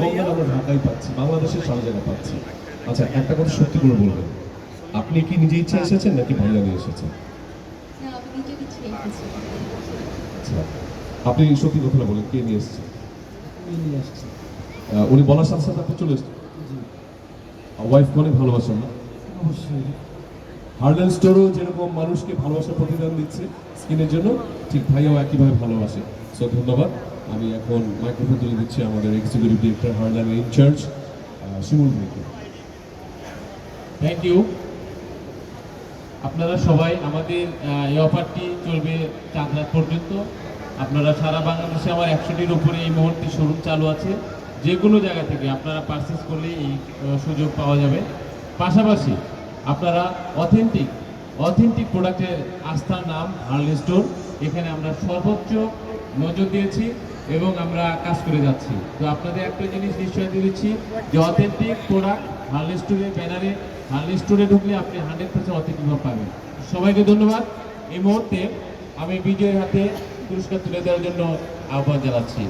কঙ্গনা আমরা ঢাকায় পাচ্ছি বাংলাদেশের সারা জায়গায় পাচ্ছি। আচ্ছা একটা কথা সত্যি করে বলবেন। আপনি কি নিজে ইচ্ছা এসেছেন নাকি ভাইয়া নিয়ে এসেছেন? না আমি নিজে কিছু রেখেছি আচ্ছা আপনি সত্যি কথাটা বলেন কে নিয়ে এসেছেন আমি নিয়ে আসছি উনি বলার সাথে সাথে আপনি চলে এসেছেন। জি। ওয়াইফকে অনেক ভালোবাসেন না? অবশ্যই। হার্ডেন স্টোরও যেরকম মানুষকে ভালোবাসার প্রতিদান দিচ্ছে স্কিনের জন্য ঠিক ভাইয়াও একইভাবে ভালোবাসে। সো ধন্যবাদ। আমি এখন মাইক্রোফোন তুলে দিচ্ছি আমাদের এক্সিকিউটিভ ডিরেক্টর হার্ডেনের ইনচার্জ শিমুল ভাইকে। থ্যাংক ইউ আপনারা সবাই আমাদের এই অফারটি চলবে চাঁদ রাত পর্যন্ত। আপনারা সারা বাংলাদেশে আমার একশোটির উপরে এই মুহূর্তে শোরুম চালু আছে। যে কোনো জায়গা থেকে আপনারা পারচেস করলে এই সুযোগ পাওয়া যাবে। পাশাপাশি আপনারা অথেন্টিক অথেন্টিক প্রোডাক্টের আস্থার নাম হার্লি স্টোর এখানে আমরা সর্বোচ্চ নজর দিয়েছি। এবং আমরা কাজ করে যাচ্ছি তো আপনাদের একটা জিনিস নিশ্চয় দিচ্ছি যে অথেন্টিক প্রোডাক্ট হার্লি স্টোরের ব্যানারে হার্লি স্টোরে ঢুকলে আপনি হান্ড্রেড পার্সেন্ট অথেন্টিক পাবেন সবাইকে ধন্যবাদ এই মুহূর্তে আমি বিজয়ের হাতে পুরস্কার তুলে দেওয়ার জন্য আহ্বান জানাচ্ছি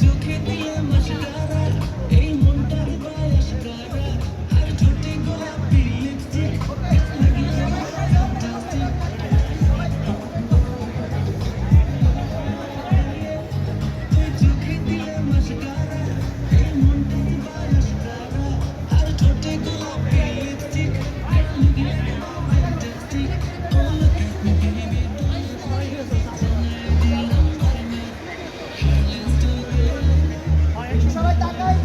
you সবাই তাকাই।